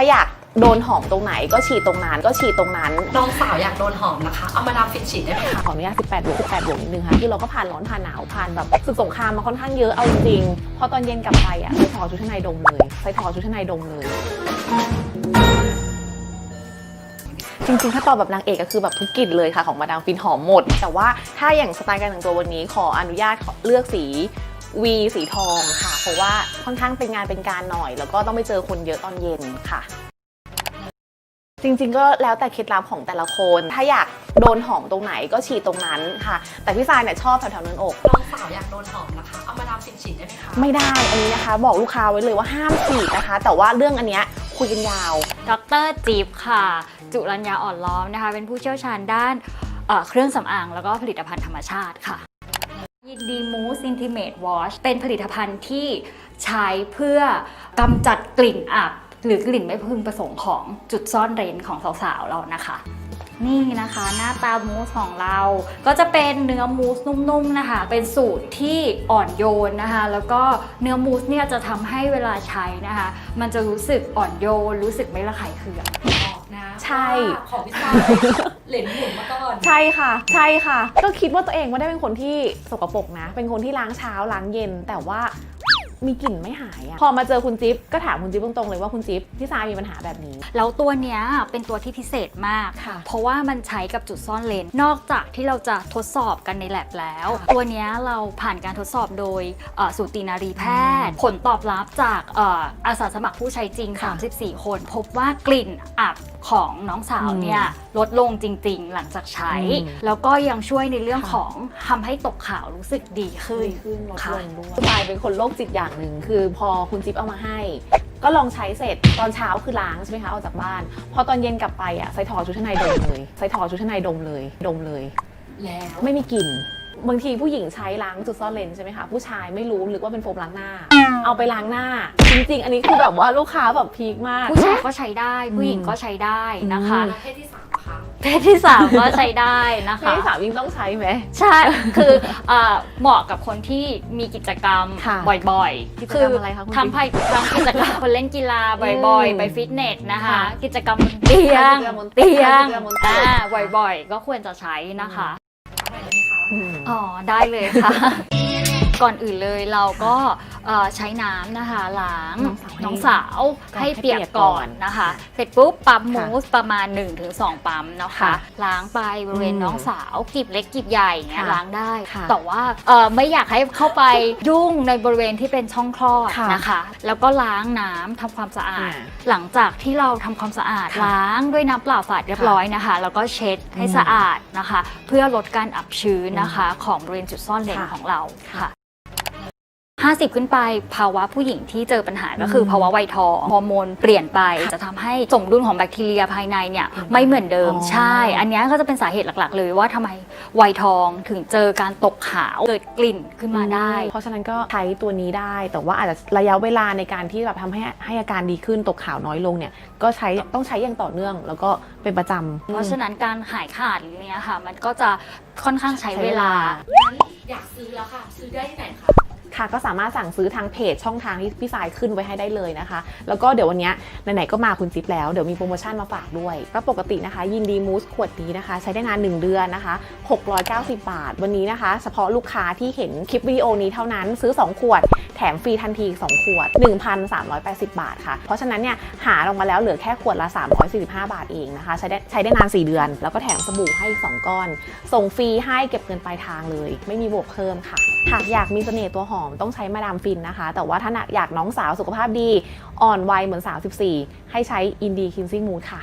ถ้าอยากโดนหอมตรงไหนก็ฉีดตรงนั้นก็ฉีดตรงนั้น น้องสาวอยากโดนหอมนะคะ เอามาดามฟินฉีดได้ไหมคะขออนุญาต18บวก18บวกนิดนึงค่ะ คือเราก็ผ่านร้อนผ่านหนาวผ่านแบบศึกสงครามมาค่อนข้างเยอะ เอาจริงๆพอตอนเย็นกลับไปอะใส่ถอดชุดชั้นในดมเลยใส่ถอดชุดชั้นในดมเลย จริงๆ ถ้าตอบแบบนางเอกก็คือแบบทุกกลิ่นเลยค่ะของมาดามฟินหอมหมด แต่ว่าถ้าอย่างสไตล์การแต่งตัววันนี้ขออนุญาตขอเลือกสี วีสีทองค่ะ เพราะว่าค่อนข้างเป็นงานเป็นการหน่อย แล้วก็ต้องไปเจอคนเยอะตอนเย็นค่ะจริงๆ ก็แล้วแต่เคล็ดลับของแต่ละคน ถ้าอยากโดนหอมตรงไหนก็ฉีดตรงนั้นค่ะ แต่พี่ซายเนี่ยชอบแถวๆเนินอกน้องสาวอยากโดนหอมนะคะ เอามาดามฟินฉีดได้ไหมคะ ไม่ได้ อันนี้นะคะ บอกลูกค้าไว้เลยว่าห้ามฉีดนะคะ แต่ว่าเรื่องอันเนี้ยคุยกันยาว ดรจิ๊บค่ะ จุรัญญาอ่อนล้อมนะคะ เป็นผู้เชี่ยวชาญด้านเอ่อเครื่องสำอางแล้วก็ผลิตภัณฑ์ธรรมชาติค่ะ ยินดีมูสอินทิเมตวอชเป็นผลิตภัณฑ์ที่ใช้เพื่อกำจัดกลิ่นอับ หรือกลิ่นไม่พึงประสงค์ของจุดซ่อนเร้นของสาวๆเรานะคะนี่นะคะหน้าตามูสของเรา ก็จะเป็นเนื้อมูสนุ่มๆนะคะ เป็นสูตรที่อ่อนโยนนะคะ แล้วก็เนื้อมูสเนี่ยจะทำให้เวลาใช้นะคะ มันจะรู้สึกอ่อนโยน รู้สึกไม่ระคายเคืองบอกนะใช่ว่าของพี่ชาย เหรนหมุนมาก่อน ใช่ค่ะ ใช่ค่ะ ก็คิดว่าตัวเองไม่ได้เป็นคนที่สกปรกนะ เป็นคนที่ล้างเช้าล้างเย็น แต่ว่ามีกลิ่นไม่หายอะพอมาเจอคุณจิ๊บก็ถามคุณจิ๊บตรงๆเลยว่าคุณจิ๊บพี่ซายมีปัญหาแบบนี้ แล้วตัวเนี้ยเป็นตัวที่พิเศษมาก ค่ะเพราะว่ามันใช้กับจุดซ่อนเลนนอกจากที่เราจะทดสอบกันในแลบแล้ว ค่ะตัวเนี้ยเราผ่านการทดสอบโดยเอ่อสูตินารีแพทย์ ผลตอบรับจากเอ่ออาสาสมัครผู้ใช้จริง ค่ะ 34 คน พบว่ากลิ่นอับ ของน้องสาวเนี่ยลดลงจริง ๆ หลังจากใช้อืมแล้วก็ยังช่วยในเรื่องค่ะของทำให้ตกขาวรู้สึกดีขึ้นขึ้นลดค่ะลงด้วยสบายเป็นคนโรคจิตอย่างหนึ่งคือพอคุณจิ๊บเอามาให้ก็ลองใช้เสร็จตอนเช้าคือล้างใช่ไหมคะออกจากบ้าน พอตอนเย็นกลับไปอะใส่ถอดชุดชั้นในดมเลยใส่ถอดชุดชั้นในดมเลยดมเลย แล้วไม่มีกลิ่น บางทีผู้หญิงใช้ล้างจุดซ่อนเลนใช่ไหมคะผู้ชายไม่รู้หรือว่าเป็นโฟมล้างหน้า เอาไปล้างหน้า จริง ๆ อันนี้คือแบบว่าลูกค้าแบบพีคมาก ผู้ชายก็ใช้ได้ ผู้หญิงก็ใช้ได้นะคะอืมแล้วเพศที่สามอะคะเพศที่สามก็ใช้ได้นะคะพี่สาวยิ่งต้องใช้ไหมใช่คือเอ่อเหมาะกับคนที่มีกิจกรรมค่ะบ่อยกิจๆกรรมอะไรคะคุณทำให้ทำกิจกรรมคนเล่นกีฬาบ่อยอืมๆไปฟิตเนสนะคะค่ะกิจกรรมบนเตียงกิจกรรมบนเตีเตียยงงกิจกรรมบนเตียงอ่าบ่อยๆ ก็ควรจะใช้นะคะ อืมอ๋อ ได้เลยค่ะ ก่อนอื่นเลยเราก็เอ่อใช้น้ำนะคะล้างน้องสาวน้องสาวให้เปียกให้เปียกก่ก่ออนนนะคะ เสร็จปุ๊บปั๊มค่ะมูสประมาณ 1-2 ปั๊มนะคะค่ะล้างไปบริเวณอืมน้องสาวกีบเล็กกีบใหญ่เนี่ยค่ะล้างได้ค่ะแต่ว่าเอ่อไม่อยากให้เข้าไปยุ่งในบริเวณที่เป็นช่องคลอดค่ะนะคะ แล้วก็ล้างน้ำทำความสะอาดอ่าหลังจากที่เราทำความสะอาดค่ะล้างด้วยน้ำเปล่าสะอาดเรียบร้อยนะคะ แล้วก็เช็ดให้อืมสะอาดนะคะ เพื่อลดการอับชื้นนะคะ ของบริเวณจุดซ่อนเลนค่ะของเราค่ะ 50 ขึ้นไป ภาวะผู้หญิงที่เจอปัญหาก็คือภาวะวัยทองฮอร์โมนเปลี่ยนไปจะทำให้สมดุลของแบคทีเรียภายในเนี่ยไม่เหมือนเดิมอ๋อใช่ อันเนี้ยก็จะเป็นสาเหตุหลักๆ เลยว่าทำไมวัยทองถึงเจอการตกขาวเกิดกลิ่นขึ้นมาได้ เพราะฉะนั้นก็ใช้ตัวนี้ได้ แต่ว่าอาจจะระยะเวลาในการที่แบบทำให้ให้อาการดีขึ้นตกขาวน้อยลงเนี่ยก็ใช้ต้องใช้อย่างต่อเนื่อง แล้วก็เป็นประจำเพราะฉะนั้นการหายขาดหรืออะไรเนี้ยค่ะ มันก็จะค่อนข้างใช้เวลางั้นอยากซื้อแล้วค่ะ ซื้อได้ที่ไหนคะ ค่ะก็สามารถสั่งซื้อทางเพจช่องทางที่พี่สายขึ้นไว้ให้ได้เลยนะคะ แล้วก็เดี๋ยววันนี้ไหนๆก็มาคุณจิ๊บแล้วเดี๋ยวมีโปรโมชั่นมาฝากด้วยก็ปกตินะคะ ยินดีมูสขวดนี้นะคะ ใช้ได้นาน 1 เดือนนะคะ 690 บาท วันนี้นะคะ เฉพาะลูกค้าที่เห็นคลิปวิดีโอนี้เท่านั้นซื้อ 2 ขวด แถมฟรีทันทีอีก2ขวด 1,380 บาทค่ะ เพราะฉะนั้นเนี่ยหาลงมาแล้วเหลือแค่ขวดละ 345 บาทเองนะคะใช้ได้ใช้ได้นาน 4 เดือน แล้วก็แถมสบู่ให้อีก 2 ก้อน ส่งฟรีให้เก็บเงินปลายทางเลย ไม่มีบวกเพิ่มค่ะ หากอยากมีเสน่ห์ตัวหอมต้องใช้มาดามฟินนะคะ แต่ว่าถ้าอยากน้องสาวสุขภาพดี อ่อนวัยเหมือนสาว14ให้ใช้อินดีคินซิ่งมูดค่ะ